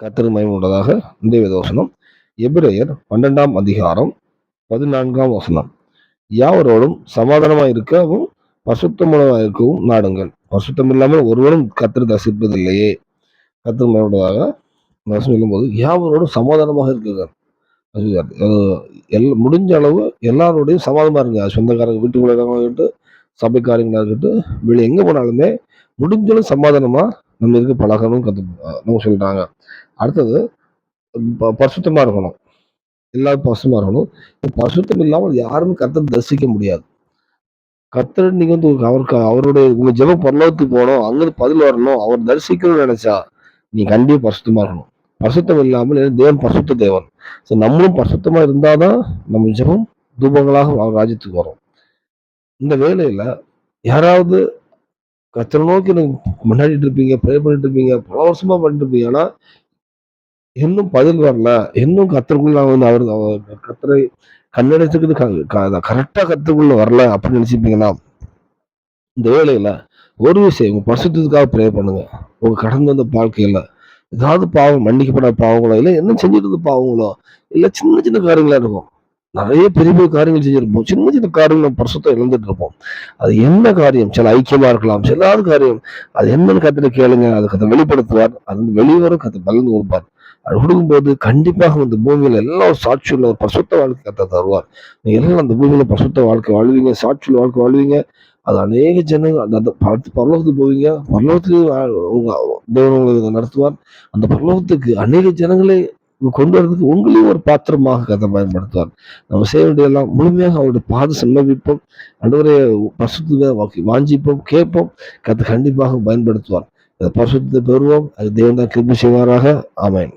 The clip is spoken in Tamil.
கர்த்தர் மயமுள்ளதாக இன்றைய வசனம். எபிரேயர் பன்னெண்டாம் அதிகாரம் பதினான்காம் வசனம். யாவரோடும் சமாதானமாக இருக்கவும் பசுத்தமுள்ளதாக இருக்கவும் நாடுங்கள். பசுத்தம் இல்லாமல் ஒருவரும் கர்த்தர் தசிப்பதில்லையே கர்த்தர் மயமுள்ளதாக வசனம் சொல்லும்போது யாவரோடும் சமாதானமாக இருக்குங்க எல் முடிஞ்ச அளவு எல்லாரோடையும் சமாதமாக இருங்க. சொந்தக்காரங்க வீட்டுக்குள்ளே இருக்கவங்க இருக்கட்டும் இருக்கட்டும் வெளியே எங்கே போனாலுமே முடிஞ்சளவு சமாதானமாக நம்ம இருக்க பழகணும் கற்று நம்ம சொல்கிறாங்க அடுத்தது ப- இருக்கணும். எல்லாரும் பரிசுத்தமா இருக்கணும். இப்ப இல்லாமல் யாரும் கத்தர் தரிசிக்க முடியாது. கத்தர் நீங்க வந்து அவருக்கு அவருடைய உங்க ஜெபம் பரலோகத்துக்கு போகணும் அங்கிருந்து பதில் வரணும் அவர் தரிசிக்கணும்னு நினைச்சா நீ கண்டிப்பா பரிசுத்தமா இருக்கணும். பரிசுத்தம் இல்லாமல் தேவன் பரிசுத்த தேவன்? ஸோ நம்மளும் பசுத்தமா இருந்தாதான் நம்ம ஜெபம் தூபங்களாக அவர் ராஜ்யத்துக்கு வரும். இந்த வேலையில யாராவது கத்தனை நோக்கி நீங்க முன்னாடிட்டு இருப்பீங்க ப்ரே பண்ணிட்டு இருப்பீங்க பல வருஷமா பண்ணிட்டு இருப்பீங்க. ஆனா இன்னும் பதில் வரல இன்னும் கத்தருக்குள்ள நான் வந்து அவர் கத்தரை கண்ணடைச்சுக்குது கரெக்டாக கத்தருக்குள்ள வரல அப்படின்னு நினச்சிருப்பீங்கன்னா இந்த வேலையில் ஒரு விஷயம் உங்கள் பரிசுத்தத்துக்காக ப்ரே பண்ணுங்க. உங்கள் கடந்து வந்த வாழ்க்கையில் ஏதாவது பாவம் மன்னிக்கப்படாத பாவங்களோ இல்லை என்ன செஞ்சுட்டு இருந்த பாவங்களோ இல்லை சின்ன சின்ன காரியங்களாக இருக்கும். நிறைய பெரிய பெரிய காரியங்கள் செஞ்சிருப்போம். சின்ன சின்ன காரியங்கள் பரிசுத்தம் இழந்துட்டு இருப்போம். அது என்ன காரியம்? சில ஐக்கியமா இருக்கலாம். சில காரியம். அது என்னன்னு கத்திர கேளுங்க. அது கதை வெளிப்படுத்துவார். அது வந்து வெளிவரும் கற்று பலன் கொடுப்பார். கொடுக்கும்போது கண்டிப்பாக இந்த பூமியில எல்லாம் ஒரு சாட்சியுள்ள ஒரு பசுத்த வாழ்க்கை கத்த தருவார். எல்லாம் அந்த பூமியில பசுத்த வாழ்க்கை வாழ்வீங்க சாட்சியுள்ள வாழ்க்கை வாழ்வீங்க. அது அநேக ஜனங்கள் அந்த- பார்த்து பரலோகத்துக்கு போவீங்க. பரலோகத்துக்கு உங்க தேவன் உங்களுக்கு நடத்துவார். அந்த பரலோகத்துக்கு அநேக ஜனங்களை கொண்டு வரதுக்கு உங்களையும் ஒரு பாத்திரமாக கதை பயன்படுத்துவார். நம்ம செய்ய வேண்டியதெல்லாம் முழுமையாக அவருடைய பாத சம்மதிப்போம் அன்றுவரே பரிசுத்த வாஞ்சிப்போம் கேட்போம். கத்தை கண்டிப்பாக பயன்படுத்துவார். அந்த பரிசுத்தத்தை பெறுவோம். அது தேவன் தான் செய்வாராக. ஆமென்.